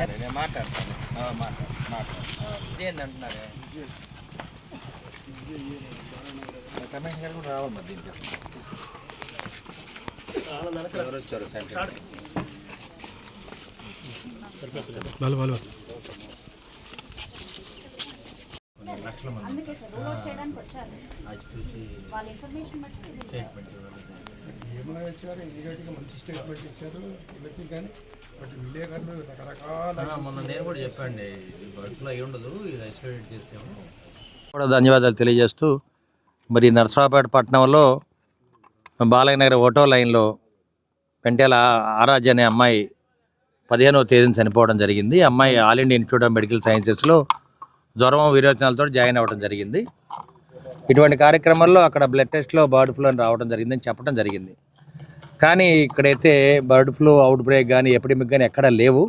సరే నేను మాట్లాడతాను. మాట్లాడు మాట్లాడు. ఇదేంది అంటున్నారే? కమిషన్ గారు కూడా రావాలి మరి దీనికి ఎవరు వచ్చారు సెంటర్? వాళ్ళు వాళ్ళు లక్షల మంది. స్టేట్మెంట్ ఇవ్వాలి మంచి స్టేట్మెంట్ ఇచ్చారు. కానీ బట్ విలేకరులు రకరకాల ఆ, మొన్న నేను కూడా చెప్పండి ఇది బర్త్లో అయి ఉండదు ఇది ఐసోలేట్ చేసాము కూడా ధన్యవాదాలు తెలియజేస్తూ మరి నరసరావుపేట పట్టణంలో బాలయ్య నగర్ ఓటో లైన్లో పెంటేల ఆరాధ్య అనే అమ్మాయి పదిహేనవ తేదీన చనిపోవడం జరిగింది. అమ్మాయి All India Institute of Medical సైన్సెస్లో జ్వరం విరోచనాలతో జాయిన్ అవ్వడం జరిగింది. ఇటువంటి కార్యక్రమాల్లో అక్కడ బ్లడ్ టెస్ట్లో బర్డ్ ఫ్లూ అని రావడం జరిగిందని చెప్పడం జరిగింది. కానీ ఇక్కడైతే బర్డ్ ఫ్లూ అవుట్ బ్రేక్ కానీ ఎపిడమిక్ కానీ ఎక్కడా లేవు.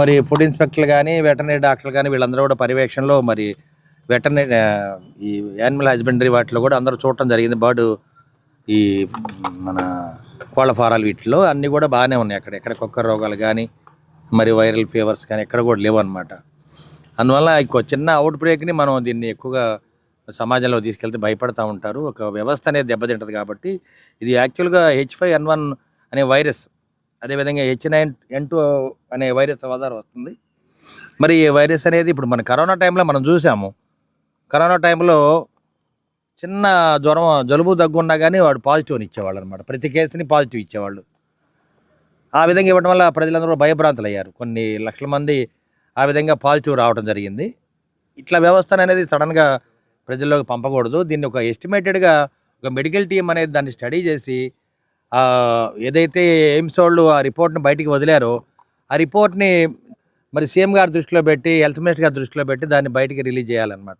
మరి ఫుడ్ ఇన్స్పెక్టర్లు కానీ వెటర్నరీ డాక్టర్లు కానీ వీళ్ళందరూ కూడా పర్యవేక్షణలో మరి వెటర్నరీ ఈ యానిమల్ హస్బెండరీ వాటిలో కూడా అందరూ చూడటం జరిగింది. బర్డ్ ఈ మన కోళ్ళ ఫారాలు వీటిలో అన్నీ కూడా బాగానే ఉన్నాయి అక్కడ. ఎక్కడ కుక్క రోగాలు కానీ మరి వైరల్ ఫీవర్స్ కానీ ఎక్కడ కూడా లేవు అనమాట అందువల్ల ఇంకో చిన్న అవుట్ బ్రేక్ని మనం దీన్ని ఎక్కువగా సమాజంలో తీసుకెళ్తే భయపడతా ఉంటారు. ఒక వ్యవస్థ అనేది దెబ్బతింటుంది కాబట్టి ఇది యాక్చువల్గా హెచ్ ఫైవ్ ఎన్ వన్ అనే వైరస్ అదేవిధంగా హెచ్ నైన్ ఎన్ టూ అనే వైరస్ ఆధారం వస్తుంది. మరి ఈ వైరస్ అనేది ఇప్పుడు మన కరోనా టైంలో మనం చూసాము. కరోనా టైంలో చిన్న జ్వరం జలుబు దగ్గు ఉన్నా కానీ వాడు పాజిటివ్ ఇచ్చేవాళ్ళు అనమాట ప్రతి కేసుని పాజిటివ్ ఇచ్చేవాళ్ళు. ఆ విధంగా ఇవ్వడం వల్ల ప్రజలందరూ భయభ్రాంతులు అయ్యారు కొన్ని లక్షల మంది ఆ విధంగా పాజిటివ్ రావడం జరిగింది. ఇట్లా వ్యవస్థ అనేది సడన్గా ప్రజల్లోకి పంపకూడదు. దీన్ని ఒక ఎస్టిమేటెడ్గా ఒక మెడికల్ టీం అనేది దాన్ని స్టడీ చేసి ఏదైతే ఎయిమ్స్ వాళ్ళు ఆ రిపోర్ట్ని బయటికి వదిలారో ఆ రిపోర్ట్ని మరి సీఎం గారి దృష్టిలో పెట్టి హెల్త్ మినిస్టర్ గారి దృష్టిలో పెట్టి దాన్ని బయటికి రిలీజ్ చేయాలన్నమాట.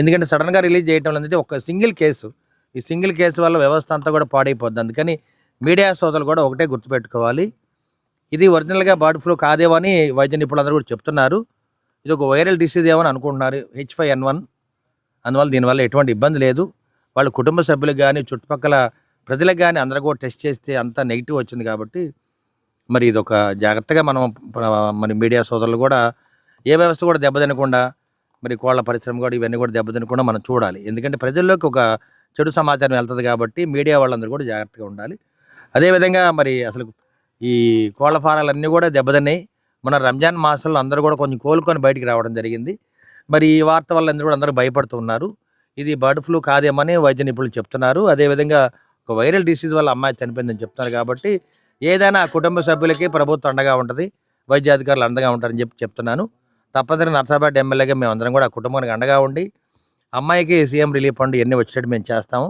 ఎందుకంటే సడన్గా రిలీజ్ చేయటం అనేది ఒక సింగిల్ కేసు ఈ సింగిల్ కేసు వల్ల వ్యవస్థ అంతా కూడా పాడైపోద్ది. అందుకని మీడియా సోదరులు కూడా ఒకటే గుర్తుపెట్టుకోవాలి. ఇది ఒరిజినల్గా బర్డ్ ఫ్లూ కాదేమో అని వైద్య నిపుణులందరూ కూడా చెప్తున్నారు. ఇది ఒక వైరల్ డిసీజ్ ఏమని అనుకుంటున్నారు. H five N one. అందువల్ల దీనివల్ల ఎటువంటి ఇబ్బంది లేదు. వాళ్ళ కుటుంబ సభ్యులకు కానీ చుట్టుపక్కల ప్రజలకు కానీ అందరూ కూడా టెస్ట్ చేస్తే అంతా నెగిటివ్ వచ్చింది కాబట్టి మరి ఇది ఒక జాగ్రత్తగా మనం మరి మీడియా సోదరులు కూడా ఏ వ్యవస్థ కూడా దెబ్బతినకుండా మరి కోళ్ళ పరిశ్రమ కూడా ఇవన్నీ కూడా దెబ్బతినకుండా మనం చూడాలి. ఎందుకంటే ప్రజల్లోకి ఒక చెడు సమాచారం వెళ్తుంది కాబట్టి మీడియా వాళ్ళందరూ కూడా జాగ్రత్తగా ఉండాలి. అదేవిధంగా మరి అసలు ఈ కోళ్ళ ఫారాలన్నీ కూడా దెబ్బతిన్నాయి. మన రంజాన్ మాసంలో అందరూ కూడా కొంచెం కోలుకొని బయటికి రావడం జరిగింది. మరి ఈ వార్త వల్ల అందరూ కూడా అందరూ భయపడుతున్నారు ఇది బర్డ్ ఫ్లూ కాదేమని వైద్య నిపుణులు చెప్తున్నారు. అదేవిధంగా ఒక వైరల్ డిసీజ్ వల్ల అమ్మాయి చనిపోయిందని చెప్తున్నారు కాబట్టి ఏదైనా కుటుంబ సభ్యులకి ప్రభుత్వం అండగా ఉంటుంది. వైద్యాధికారులు అండగా ఉంటారని చెప్పి చెప్తున్నాను. తప్పనిసరి నర్సాపేట ఎమ్మెల్యేగా మేము అందరం కూడా ఆ కుటుంబానికి అండగా ఉండి అమ్మాయికి సీఎం రిలీఫ్ ఫండ్ ఇవన్నీ వచ్చేటట్టు మేము చేస్తాము.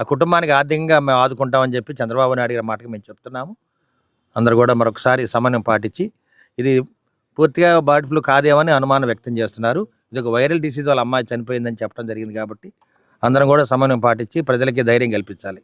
ఆ కుటుంబానికి ఆర్థికంగా మేము ఆదుకుంటామని చెప్పి చంద్రబాబు నాయుడు గారి మాటకి మేము చెప్తున్నాము. అందరూ కూడా మరొకసారి సమన్వయం పాటించి ఇది పూర్తిగా బర్డ్ ఫ్లూ కాదేమని అనుమానం వ్యక్తం చేస్తున్నారు. ఇది ఒక వైరల్ డిసీజ్ వాళ్ళ అమ్మాయి చనిపోయిందని చెప్పడం జరిగింది కాబట్టి అందరం కూడా సమన్వయం పాటించి ప్రజలకి ధైర్యం కల్పించాలి.